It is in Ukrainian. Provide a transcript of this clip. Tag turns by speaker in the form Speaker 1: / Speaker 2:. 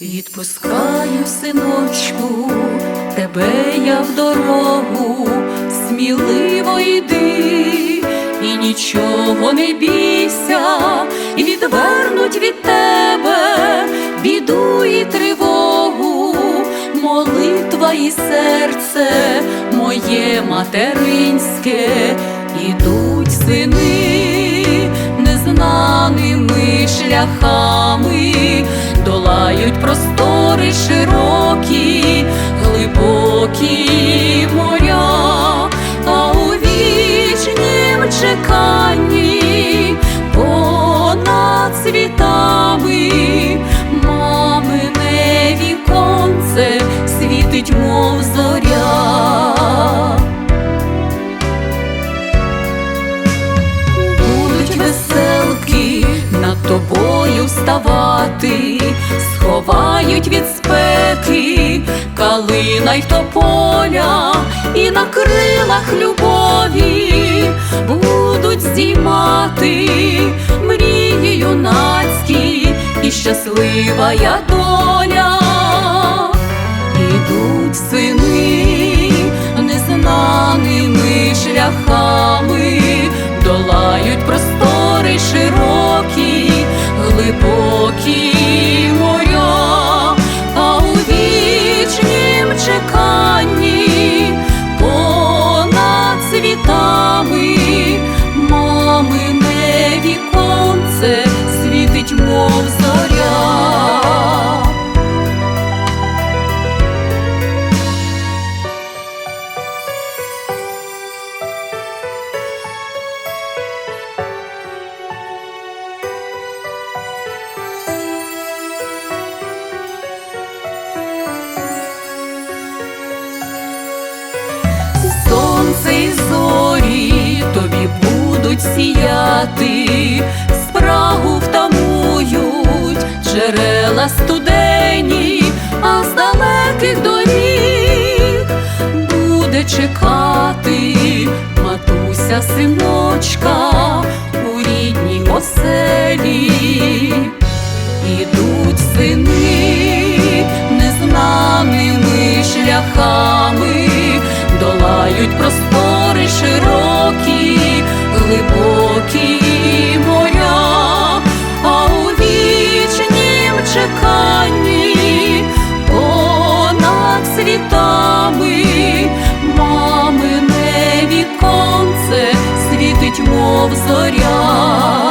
Speaker 1: Відпускаю, синочку, тебе я в дорогу, сміливо йди, і нічого не бійся, і відвернуть від тебе біду і тривогу, молитва і серце моє материнське, ідуть сини незнаними шляхами, долають простори широкі, глибокі моря, а у вічнім чеканні понад світами мамине віконце світить, мов зоря. Вставати, сховають від спеки калина й тополя, і на крилах любові будуть здіймати мрії юнацькі і щаслива я доля. Віконце світить, мов зоря. Сонце і зорі тобі будуть сіяти, джерела студені, а з далеких доріг буде чекати матуся синочка у рідній оселі. Тьмов зоря.